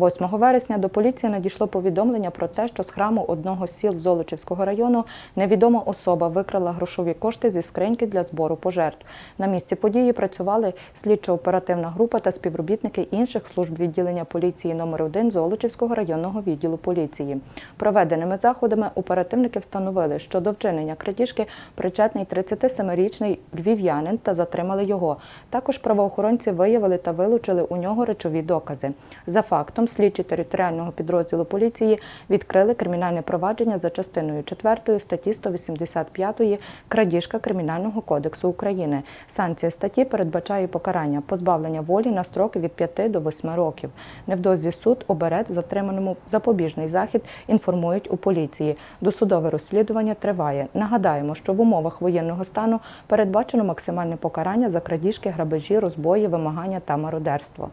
8 вересня до поліції надійшло повідомлення про те, що з храму одного з сіл Золочівського району невідома особа викрала грошові кошти зі скриньки для збору пожертв. На місці події працювали слідчо-оперативна група та співробітники інших служб відділення поліції номер 1 Золочівського районного відділу поліції. Проведеними заходами оперативники встановили, що до вчинення крадіжки причетний 37-річний львів'янин та затримали його. Також правоохоронці виявили та вилучили у нього речові докази. За фактом, слідчі територіального підрозділу поліції відкрили кримінальне провадження за частиною 4 статті 185 крадіжка Кримінального кодексу України. Санкція статті передбачає покарання позбавлення волі на строки від 5 до 8 років. Невдовзі суд обере затриманому запобіжний захід, інформують у поліції. Досудове розслідування триває. Нагадаємо, що в умовах воєнного стану передбачено максимальне покарання за крадіжки, грабежі, розбої, вимагання та мародерство.